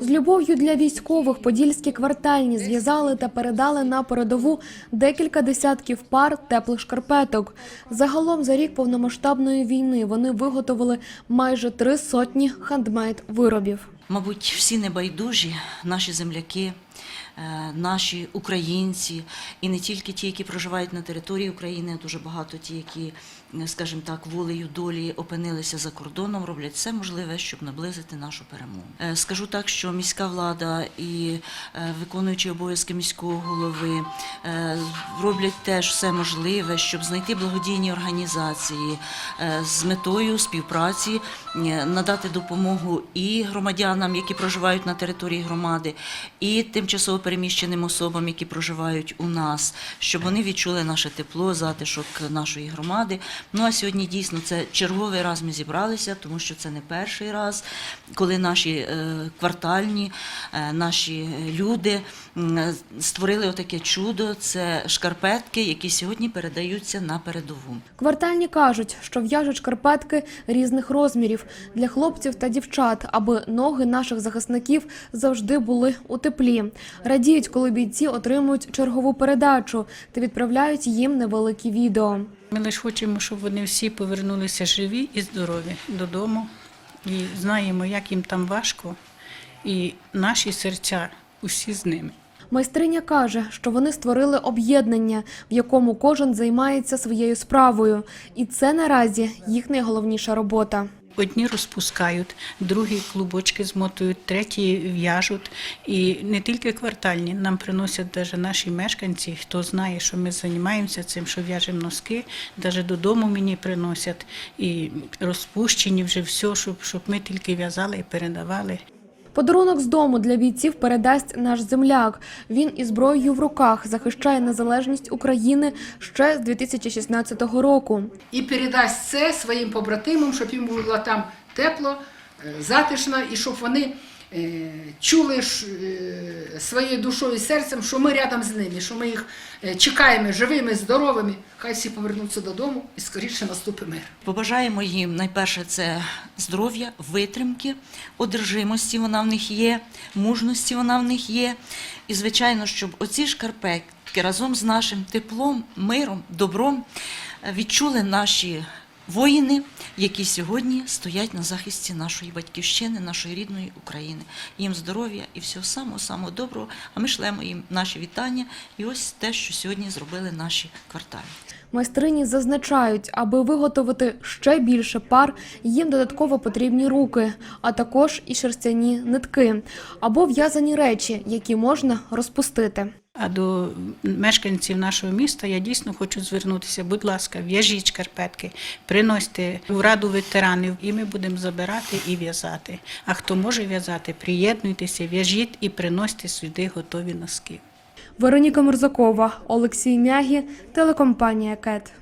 З любов'ю для військових подільські квартальні зв'язали та передали на передову декілька десятків пар теплих шкарпеток. Загалом за рік повномасштабної війни вони виготовили майже три сотні хандмейд виробів. Мабуть, всі небайдужі наші земляки, наші українці, і не тільки ті, які проживають на території України, дуже багато ті, які, е, скажімо так, волею долі опинилися за кордоном, роблять все можливе, щоб наблизити нашу перемогу. Е, Скажу так, що міська влада і е, виконуючі обов'язки міського голови е, роблять теж все можливе, щоб знайти благодійні організації е, з метою співпраці, е, надати допомогу і громадянам, які проживають на території громади, і тимчасово переміщеним особам, які проживають у нас, щоб вони відчули наше тепло, затишок нашої громади. Ну а сьогодні дійсно це черговий раз ми зібралися, тому що це не перший раз, коли наші е, квартальні, е, наші люди створили отаке чудо. Це шкарпетки, які сьогодні передаються на передову. Квартальні кажуть, що в'яжуть шкарпетки різних розмірів для хлопців та дівчат, аби ноги наших захисників завжди були у теплі. Радіють, коли бійці отримують чергову передачу та відправляють їм невеликі відео. Ми лише хочемо, щоб вони всі повернулися живі і здорові додому. І знаємо, як їм там важко, і наші серця усі з ними. Майстриня каже, що вони створили об'єднання, в якому кожен займається своєю справою, і це наразі їх найголовніша робота. Одні розпускають, другі клубочки змотують, треті в'яжуть. І не тільки квартальні, нам приносять навіть наші мешканці, хто знає, що ми займаємося цим, що в'яжемо носки, навіть додому мені приносять і розпущені вже все, щоб, щоб ми тільки в'язали і передавали. Подарунок з дому для бійців передасть наш земляк. Він із зброєю в руках захищає незалежність України ще з 2016 року. і передасть це своїм побратимам, щоб їм було там тепло, е, затишно, і щоб вони чули е, своєю душою і серцем, що ми рядом з ними, що ми їх е, чекаємо живими, здоровими. Хай всі повернуться додому і скоріше наступить мир. Побажаємо їм найперше це здоров'я, витримки, одержимості вона в них є, мужності вона в них є. І, звичайно, щоб оці шкарпетки разом з нашим теплом, миром, добром е, відчули наші воїни, які сьогодні стоять на захисті нашої батьківщини, нашої рідної України. Їм здоров'я і всього самого самого доброго. А ми шлемо їм наші вітання. І ось те, що сьогодні зробили наші кварталі. Майстрині зазначають, аби виготовити ще більше пар, їм додатково потрібні руки, а також і шерстяні нитки або в'язані речі, які можна розпустити. А до мешканців нашого міста я дійсно хочу звернутися. Будь ласка, в'яжіть шкарпетки, приносьте в раду ветеранів, і ми будемо забирати і в'язати. А хто може в'язати, приєднуйтеся, в'яжіть і приносьте сюди готові носки. Вероніка Мурзакова, Олексій Мягі, телекомпанія КЕТ.